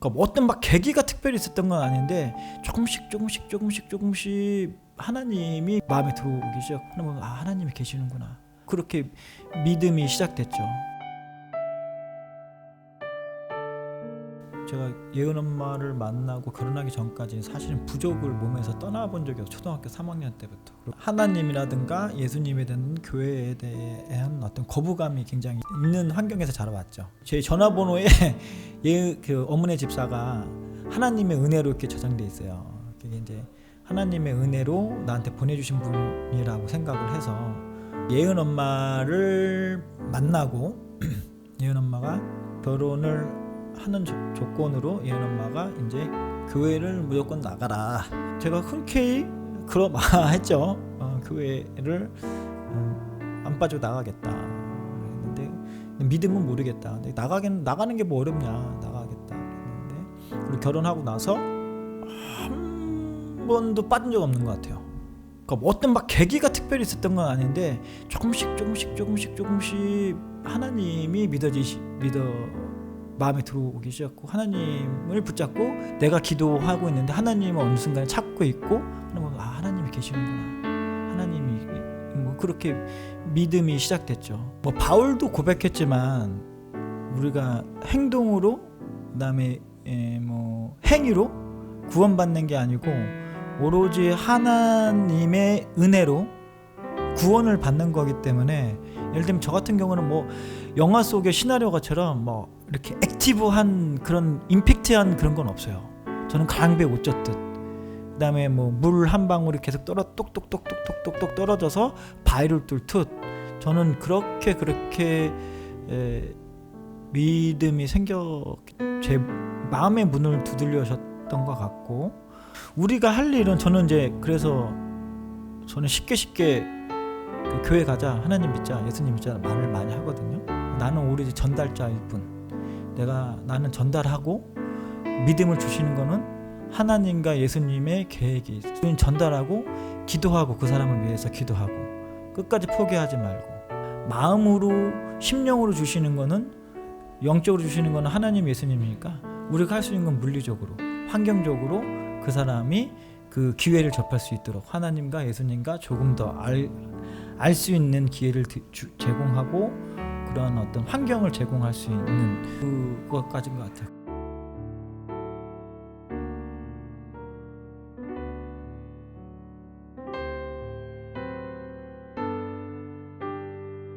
그러니까 뭐 어떤 막 계기가 특별히 있었던 건 아닌데 조금씩 조금씩 조금씩 조금씩 하나님이 마음에 들어오기 시작하면 아 하나님이 계시는구나 그렇게 믿음이 시작됐죠. 제가 예은 엄마를 만나고 결혼하기 전까지 사실은 부족을 몸에서 떠나본 적이 없어요. 초등학교 3학년 때부터. 하나님이라든가 예수님에 대한 교회에 대한 어떤 거부감이 굉장히 있는 환경에서 자라왔죠. 제 전화번호에 예, 그 어머니 집사가 하나님의 은혜로 이렇게 저장돼 있어요. 그게 이제 하나님의 은혜로 나한테 보내주신 분이라고 생각을 해서 예은 엄마를 만나고 예은 엄마가 결혼을 하는 조, 조건으로 예은 엄마가 이제 교회를 무조건 나가라. 제가 흔쾌히 그러마 했죠. 어, 교회를 음, 안 빠지고 나가겠다. 했는데 믿음은 모르겠다. 근데 나가긴 나가는 게 뭐 어렵냐. 나가겠다. 그랬는데 그리고 결혼하고 나서 한 번도 빠진 적 없는 것 같아요. 그러니까 뭐 어떤 막 계기가 특별히 있었던 건 아닌데 조금씩 조금씩 조금씩 조금씩 하나님이 믿어지시 믿어 마음에 들어오기 시작하고 하나님을 붙잡고 내가 기도하고 있는데 하나님은 어느 순간에 찾고 있고 하나님 아 하나님이 계시는구나. 하나님이 뭐 그렇게 믿음이 시작됐죠. 뭐 바울도 고백했지만 우리가 행동으로 그다음에 에, 뭐 행위로 구원받는 게 아니고 오로지 하나님의 은혜로 구원을 받는 거기 때문에 예를 들면 저 같은 경우는 뭐 영화 속의 시나리오가처럼 뭐 이렇게 액티브한 그런 임팩트한 그런 건 없어요. 저는 강배 못 젖듯 그다음에 뭐 물 한 방울이 계속 떨어 똑똑똑똑똑똑똑 떨어져서 바위를 뚫듯 저는 그렇게 그렇게 에, 믿음이 생겨 제 마음의 문을 두들려셨던 것 같고 우리가 할 일은 저는 이제 그래서 저는 쉽게 쉽게 그 교회 가자 하나님 믿자 예수님 믿자 말을 많이 하거든요. 나는 오로지 전달자일 뿐. 내가 나는 전달하고 믿음을 주시는 거는 하나님과 예수님의 계획이 있어요. 전달하고 기도하고 그 사람을 위해서 기도하고 끝까지 포기하지 말고 마음으로 심령으로 주시는 거는 영적으로 주시는 거는 하나님 예수님이니까 우리가 할 수 있는 건 물리적으로 환경적으로 그 사람이 그 기회를 접할 수 있도록 하나님과 예수님과 조금 더 알 알 수 있는 기회를 제공하고 그런 어떤 환경을 제공할 수 있는 그것까지인 것 같아요.